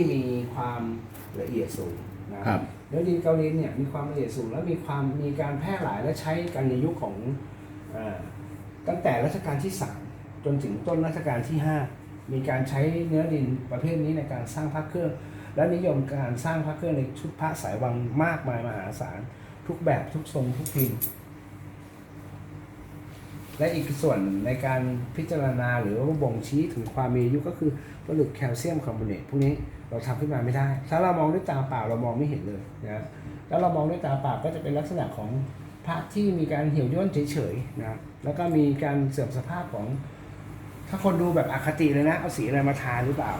ที่มีความละเอียดสูงนะครับเนื้อดินเกาหลีเนี่ยมีความละเอียดสูง และมีความมีการแพร่หลายและใช้กันในยุคของเออตั้งแต่รัชกาลที่ 3 จนถึงต้นรัชกาลที่ 5 มีการใช้เนื้อดินประเภทนี้ในการสร้างพระเครื่อง และนิยมการสร้างพระเครื่องในชุดพระสายวังมากมายมหาศาลทุกแบบทุกทรงทุกพิมพ์ และอีกส่วนในการพิจารณาหรือว่าบ่งชี้ถึงความมีอายุก็คือผลึกแคลเซียมคาร์บอเนตพวกนี้เราทำขึ้นมาไม่ได้ ถ้าเรามองด้วยตาเปล่าเรามองไม่เห็นเลยนะแล้วเรามองด้วยตาเปล่าก็จะเป็นลักษณะของพระที่มีการเหี่ยวย่นเฉยๆนะแล้วก็มีการเสื่อมสภาพของ ถ้าคนดูแบบอคติเลยนะเอาสีอะไรมาทาหรือเปล่า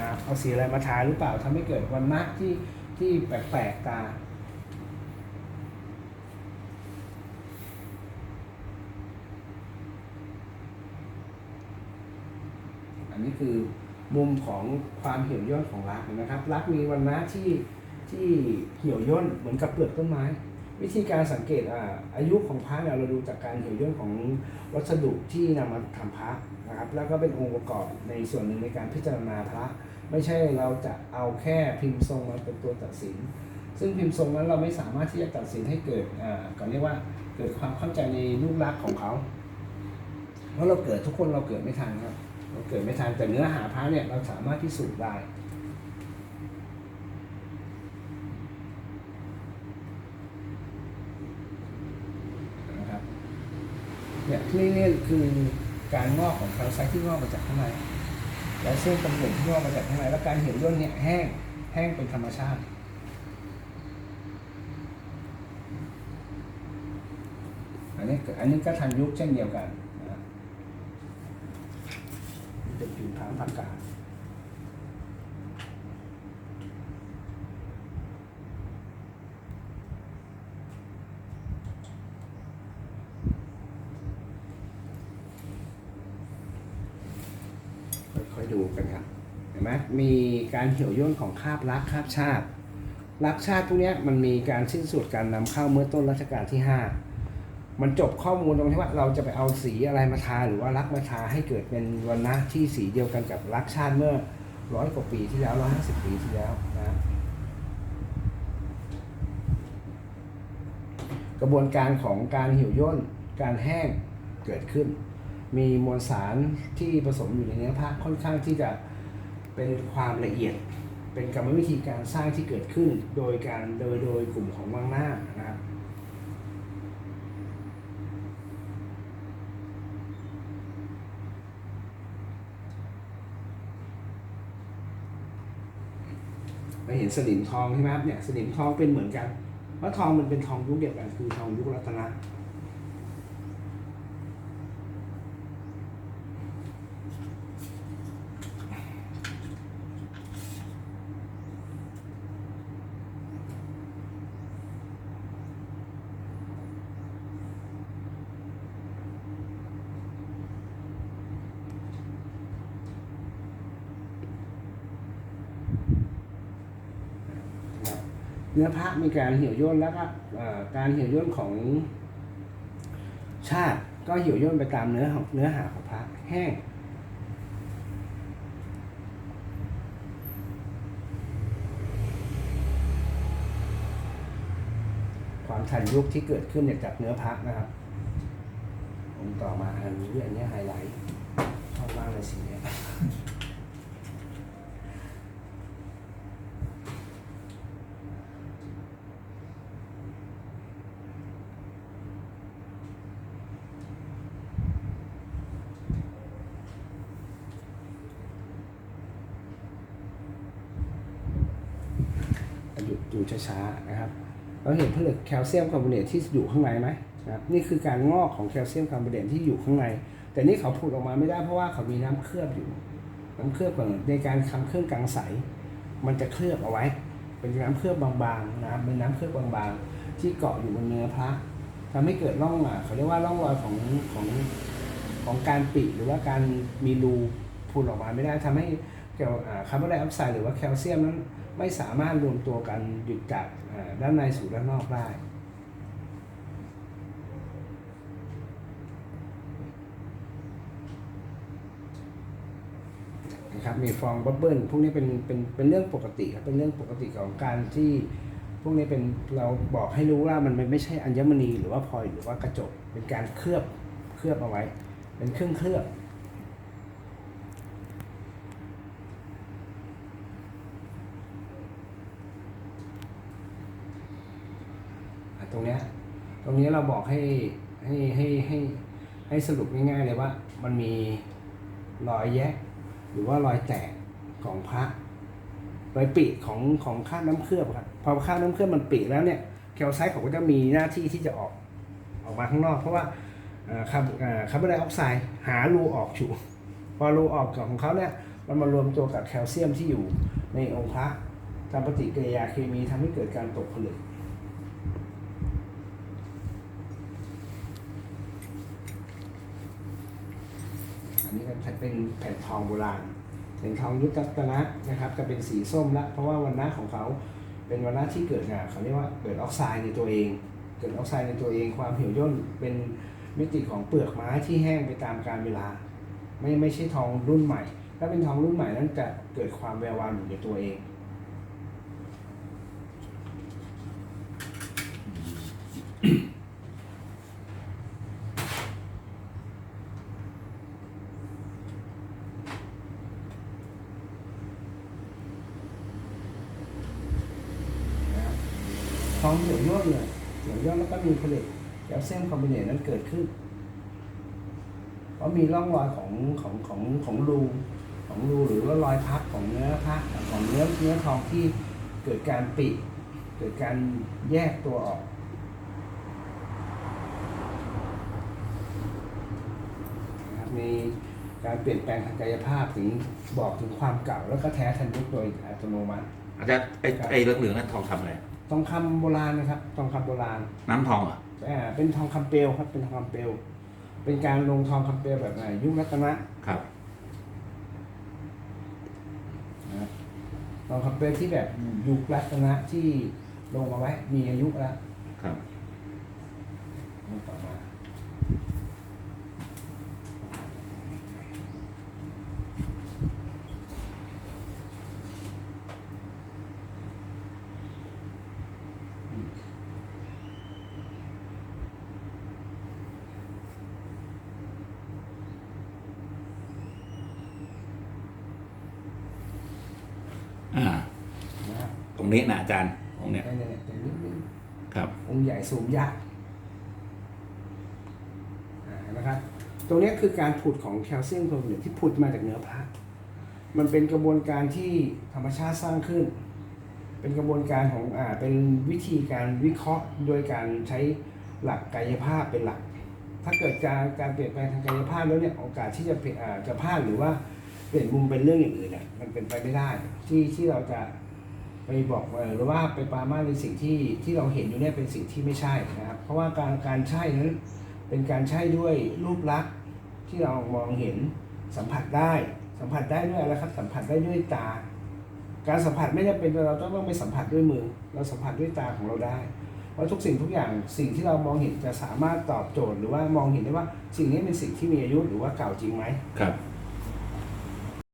นะเอาสีอะไรมาทาหรือเปล่าทำให้เกิดวันมะที่ที่แปลกๆตา อั นนี้คือมุมของความเหี่ยวย่นของรักนะครับ รักมีวันนะที่ที่เหี่ยวย่นเหมือนกับเปลือกต้นไม้ วิธีการสังเกตอ่าอายุของพระเนี่ยเราดูจากการเหี่ยวย่นของวัสดุที่นำมาทำพระนะครับ แล้วก็เป็นองค์ประกอบในส่วนหนึ่งในการพิจารณาพระ ไม่ใช่เราจะเอาแค่พิมพ์ทรงมาเป็นตัวตัดสิน ซึ่งพิมพ์ทรงนั้นเราไม่สามารถที่จะตัดสินให้เกิดอ่าก่อนเรียกว่าเกิดความเข้าใจในรูปลักษณ์ของเขาเพราะเราเกิดทุกคนเราเกิดไม่ทันครับ เราเกิดไม่ทันแต่เนื้อหาพระเนี่ยเราสามารถพิสูจน์ได้นะครับเนี่ยนี่นี่คือการงอกของคาไซต์ที่งอกมาจากข้างในและเส้นกำเนิดที่งอกมาจากข้างในและการเหี่ยวย่นเนี่ยแห้งแห้งเป็นธรรมชาติอันนี้ก็อันนี้ก็ทันยุคเช่นเดียวกัน เป็นผิวนธุ์ผักาดค่อยๆดูกันครับเห็นไหมมีการเหี่ยวย่นของคาบรักคาบชาติรักชาติพวกนี้มันมีการสิ้นสุดการนำเข้าเมื่อต้นรัชกาลที่ 5 มันจบข้อมูลตรงที่ว่าเราจะไปเอาสีอะไรมาทาหรือว่ารักมาทาให้เกิดเป็นวันนะที่สีเดียวกันกับรักชาติเมื่อร้อยกว่าปีที่แล้วร้อยห้าสิบปีที่แล้วนะกระบวนการของการเหี่ยวย่นการแห้งเกิดขึ้น มีมวลสารที่ผสมอยู่ในเนื้อผ้าค่อนข้างที่จะเป็นความละเอียด เป็นกรรมวิธีการสร้างที่เกิดขึ้น โดยการโดยโดยกลุ่มของวังหน้านะครับ เราเห็นสนิมทองใช่ไหมครับเนี่ยสนิมทองเป็นเหมือนกันเพราะทองมันเป็นทองยุคเดียวกันคือทองยุครัตนะ เนื้อพระมีการเหี่ยวย่นแล้วก็การเหี่ยวย่นของชาติก็เหี่ยวย่นไปตามเนื้อของเนื้อหาของพระแห้งความทันยุคที่เกิดขึ้นเนี่ยจากเนื้อพระนะครับองค์ต่อมาอันนี้อันนี้ไฮไลท์ชอบมากเลยสีเนี้ ยหยุดดูช้าๆนะครับ เราเห็นผลึกแคลเซียมคาร์บอเนตที่อยู่ข้างในไหมนะครับนี่คือการงอกของแคลเซียมคาร์บอเนตที่อยู่ข้างใน แต่นี่เขาผุดออกมาไม่ได้เพราะว่าเขามีน้ำเคลือบอยู่ น้ำเคลือบก่อนในการทำเครื่องกลางใส มันจะเคลือบเอาไว้ เป็นน้ำเคลือบบางๆนะครับเป็นน้ำเคลือบบางๆ ที่เกาะอยู่บนเนื้อพระทำให้เกิดร่องอะเขาเรียกว่าร่องรอยของของของการปิหรือว่าการมีรูพูนออกมาไม่ได้ทำให้ คาร์บอนไดออกไซด์หรือว่าแคลเซียมนั้นไม่สามารถรวมตัวกันหยุดจากด้านในสู่ด้านนอกได้นะครับมีฟองบับเบิ้ลพวกนี้เป็นเป็นเป็นเรื่องปกติครับเป็นเรื่องปกติของการที่พวกนี้เป็นเราบอกให้รู้ว่ามันไม่ใช่อัญมณีหรือว่าพลอยหรือว่ากระจกเป็นการเคลือบเคลือบเอาไว้ เป็นเครื่องเคลือบ ตรงเนี้ยตรงนี้เราบอกให้ให้ให้ให้ให้สรุปง่ายๆเลยว่า มันมีรอยแยก หรือว่ารอยแตกของพระรอยปิของของคราน้ำเคลือบครับพอคราน้ำเคลือบมันปิแล้วเนี่ยแคลไซต์เขาก็จะมีหน้าที่ที่จะออกออกมาข้างนอก เพราะว่าคาร์บเอ่อคาร์บอนไดออกไซด์หารูออกอยู่พอรูออกของเขาเนี่ยมันมารวมตัวกับแคลเซียมที่อยู่ในองค์พระทำปฏิกิริยาเคมีทำให้เกิดการตกผลึก อันนี้ก็ เป็นแผ่นทองโบราณแผ่นทองยุครัตนะนะครับจะเป็นสีส้มละเพราะว่าวันนะของเขาเป็นวันนะที่เกิดอะเขาเรียกว่าเกิดออกไซด์ในตัวเอง เกิดออกไซด์ในตัวเองความเหี่ยวย่นเป็นมิติของเปลือกไม้ที่แห้งไปตามกาลเวลา ไม่ไม่ใช่ทองรุ่นใหม่ ถ้าเป็นทองรุ่นใหม่นั้นจะเกิดความแวววาวอยู่ในตัวเองนะครับ ทองเหี่ยวย่นเนี่ยเหี่ยวย่นแล้วก็มีผลิตแคลเซียมคอมบิเนตนั้นเกิดขึ้น เพราะมีร่องรอยของของของของรูของรูหรือว่ารอยพับของเนื้อพระของเนื้อเนื้อทองที่เกิดการปิเกิดการแยกตัวออกนะครับมีการเปลี่ยนแปลงทางกายภาพถึงบอกถึงความเก่าแล้วก็แท้ทันยุคโดยอัตโนมัติอาจารย์ไอ้ไอ้เหลืองๆนั่นทองคำอะไร ทองคำโบราณนะครับ ทองคำโบราณน้ำทองเหรออ่าเป็นทองคำเปลวครับ เป็นทองคำเปลว เป็นการลงทองคำเปลวแบบไหนยุครัตนะครับ นะครับทองคำเปลวที่แบบยุครัตนะที่ลงมาไว้มีอายุแล้ว ครับ ลงต่อมาอืม อ่านะครับตรงนี้นะอาจารย์ตรงเนี้ยเนี่ยๆแต่นิดนึงครับ องค์ใหญ่สูงยากอ่านะครับ ตรงเนี้ยคือการผุดของแคลเซียมโคลอเรตที่ผุดมาจากเนื้อพระมันเป็นกระบวนการที่ธรรมชาติสร้างขึ้น เป็นกระบวนการของอ่าเป็นวิธีการวิเคราะห์โดยการใช้หลักกายภาพเป็นหลัก ถ้าเกิดการการเปลี่ยนแปลงทางกายภาพแล้วเนี่ยโอกาสที่จะเปลี่ยนอ่าจะพลาดหรือว่า เปลี่ยนมุมเป็นเรื่องอย่างอื่นเนี่ยมันเป็นไปไม่ได้ ที่ที่เราจะไปบอกหรือว่าไปปามาในสิ่งที่ที่เราเห็นอยู่เนี่ยเป็นสิ่งที่ไม่ใช่นะครับ เพราะว่าการการใช่นั้นเป็นการใช่ด้วยรูปลักษณ์ที่เรามองเห็นสัมผัสได้ สัมผัสได้ด้วยอะไรครับ สัมผัสได้ด้วยตา การสัมผัสไม่จำเป็นเราต้องต้องไปสัมผัสด้วยมือ เราสัมผัสด้วยตาของเราได้เพราะทุกสิ่งทุกอย่างสิ่งที่เรามองเห็นจะสามารถตอบโจทย์หรือว่ามองเห็นได้ว่าสิ่งนี้เป็นสิ่งที่มีอายุหรือว่าเก่าจริงไหมครับ